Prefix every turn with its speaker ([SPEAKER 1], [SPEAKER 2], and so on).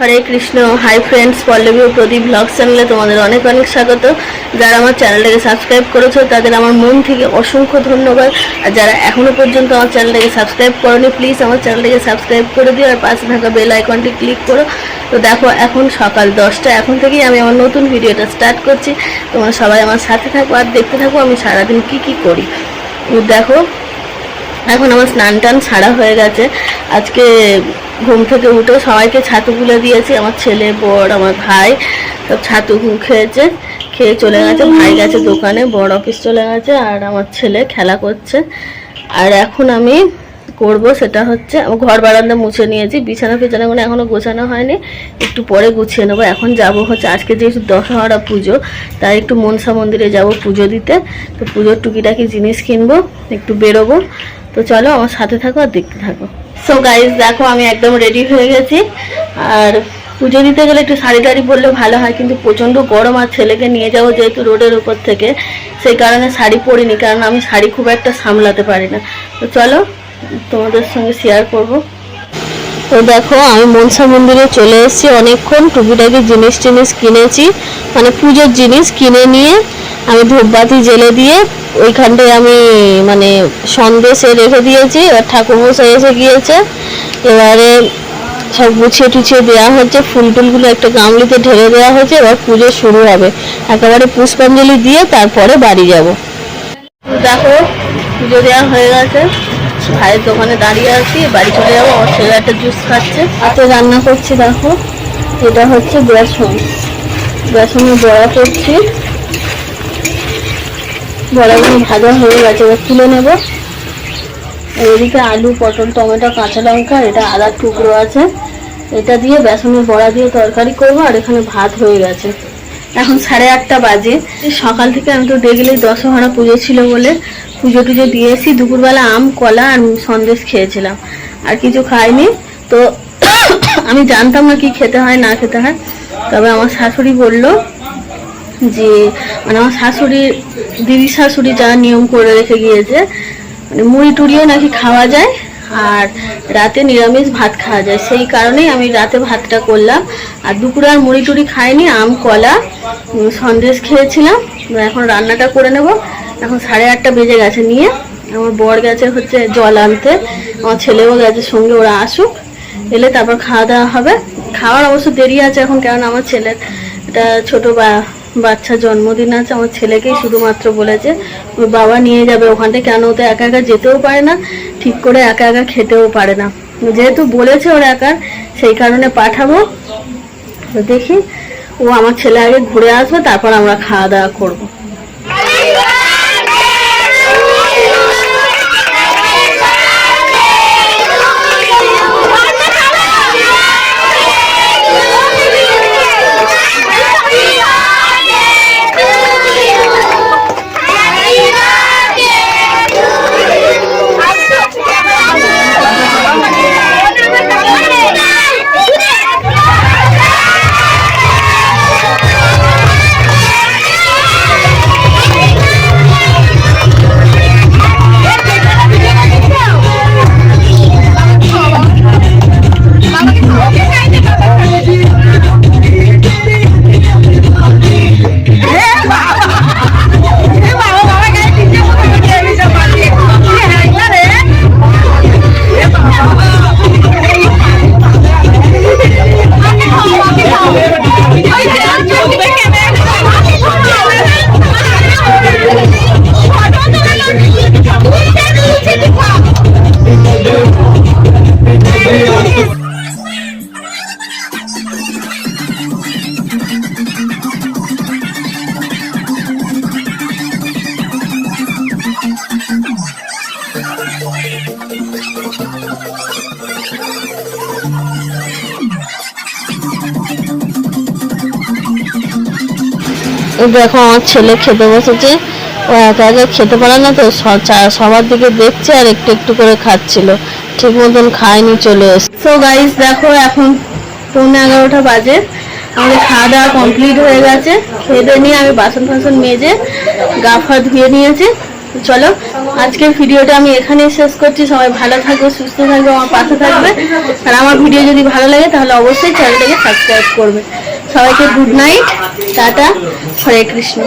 [SPEAKER 1] হরে Krishna hi friends Pallavi ও প্রদীপ blog চ্যানেলে তোমাদের অনেক অনেক স্বাগত। যারা আমার চ্যানেলটাকে সাবস্ক্রাইব করেছ, তাদের আমার মন থেকে অসংখ্য ধন্যবাদ। আর যারা এখনও পর্যন্ত আমার চ্যানেলটাকে সাবস্ক্রাইব করোনি প্লিজ আমার চ্যানেলটাকে সাবস্ক্রাইব করে দিও আর পাশে থাকা বেল আইকনটি ক্লিক করো। তো দেখো, এখন সকাল দশটা, এখন থেকেই আমি আমার নতুন ভিডিওটা স্টার্ট করছি। তোমরা সবাই আমার সাথে থাকো আর দেখতে থাকো আমি সারাদিন কি কি করি। দেখো, এখন আমার স্নান টান ছাড়া হয়ে গেছে। আজকে ঘুম থেকে উঠে সবাইকে ছাতু গুলে দিয়েছি, আমার ছেলে, বর, আমার ভাই, সব ছাতু খেয়েছে, খেয়ে চলে গেছে, ভাই গেছে দোকানে বড় অফিস চলে গেছে, আর আমার ছেলে খেলা করছে। আর এখন আমি করব সেটা হচ্ছে, আমার ঘর বারান্দা মুছে নিয়েছি, বিছানা ফিছানাগুলো এখনও গোছানো হয়নি, একটু পরে গুছিয়ে নেব। এখন যাব হচ্ছে, আজকে যেহেতু দশহরা পুজো, তাই একটু মনসা মন্দিরে যাব পুজো দিতে। তো পুজোর টুকিটাকি জিনিস কিনবো, একটু বেরোবো। তো চলো আমার সাথে থাকো আর দেখতে থাকো। সো গাইজ দেখো, আমি একদম রেডি হয়ে গেছি। আর পুজো দিতে গেলে একটু শাড়ি টাড়ি পরলে ভালো হয়, কিন্তু প্রচণ্ড গরম আর ছেলেকে নিয়ে যাব যেহেতু রোডের উপর থেকে, সেই কারণে শাড়ি পরিনি, কারণ আমি শাড়ি খুব একটা সামলাতে পারি না। তো চলো, তোমাদের সঙ্গে শেয়ার করব। তো দেখো, আমি মনসা মন্দিরে চলে এসেছি অনেকক্ষণ। টুকিটাকি জিনিস টিনিস কিনেছি। মানে পুজোর জিনিস কিনে নিয়ে আমি ধূপবাতি জেলে দিয়ে ওইখানটায় আমি মানে সন্দেশে রেখে দিয়েছি। এবার ঠাকুর ঠাকুরমশাই এসে গিয়েছে। এবারে সব গুছিয়ে টুছিয়ে দেওয়া হচ্ছে। ফুল টুলগুলো একটা গামলিতে ঢেলে দেওয়া হয়েছে এবার পুজো শুরু হবে। একেবারে পুষ্পাঞ্জলি দিয়ে তারপরে বাড়ি যাব। দেখো, পুজো দেওয়া হয়ে গেছে। ভাইয়ের দোকানে দাঁড়িয়ে আছি, বাড়ি চলে যাব, আমার ছেলে একটা জুস খাচ্ছে। হাতে রান্না করছি, দেখো। এটা হচ্ছে বেসন। বেসনের বড়া করছি। বড়াগুলো ভাজা হয়ে গেছে, এবার তুলে নেব। এদিকে আলু, পটল, টমেটো, কাঁচা লঙ্কা, এটা আদার টুকরো আছে। এটা দিয়ে বেসনের বড়া দিয়ে তরকারি করব, আর এখানে ভাত হয়ে গেছে। এখন সাড়ে আটটা বাজে। সকাল থেকে আমি তো দেখলেই দশহরা পুজো ছিল বলে পুজো টুজো দিয়েছি, দুপুরবেলা আম, কলা আর সন্দেশ খেয়েছিলাম। আর কিছু খাইনি, তো আমি জানতাম না কি খেতে হয়, না খেতে হয়। তবে আমার শাশুড়ি বলল যে মানে আমার শাশুড়ি, দিদি শাশুড়ি যা নিয়ম করে রেখে গিয়েছে মানে মুড়ি টুড়িও নাকি খাওয়া যায়, আর রাতে নিরামিষ ভাত খাওয়া যায়। সেই কারণেই আমি রাতে ভাতটা করলাম। আর দুপুরে আর মুড়ি টুড়ি খাইনি, আম, কলা সন্দেশ খেয়েছিলাম। এখন রান্নাটা করে নেব। এখন সাড়ে আটটা বেজে গেছে নিয়ে আমার বর গেছে হচ্ছে জল আনতে, আমার ছেলেও গেছে সঙ্গে, ওরা আসুক, এলে তারপর খাওয়া দাওয়া হবে। খাওয়ার অবশ্য দেরি আছে এখন কারণ আমার ছেলের একটা ছোট বা, বাচ্চা জন্মদিন আছে, আমার ছেলেকেই শুধুমাত্র বলেছে, ওর বাবা নিয়ে যাবে ওখানটা কেন ও তো একা একা যেতেও পারে না, ঠিক করে একা একা খেতেও পারে না। যেহেতু বলেছে ওর একার সেই কারণে পাঠাবো। দেখি, ও আমার ছেলে আগে ঘুরে আসবে, তারপর আমরা খাওয়া দাওয়া করব। দেখো আমার ছেলে খেতে বসেছে, ও একা খেতে পারে না তো সবার দিকে দেখছে আর একটু একটু করে খাচ্ছিল। ঠিক মতন খায়নি, চলে এসে সো গাইস দেখো এখন পৌনে এগারোটা বাজে। আমাদের খাওয়া দাওয়া কমপ্লিট হয়ে গেছে। খেয়ে নিয়ে আমি বাসন ফাসন মেজে, গা ফা ধুয়ে নিয়েছি। চলো, আজকের ভিডিওটা আমি এখানেই শেষ করছি। সবাই ভালো থাকবে, সুস্থ থাকবে, আমার পাশে থাকবে। আর আমার ভিডিও যদি ভালো লাগে, তাহলে অবশ্যই চ্যানেলটাকে সাবস্ক্রাইব করবে। সবাইকে good night tata Hare Krishna.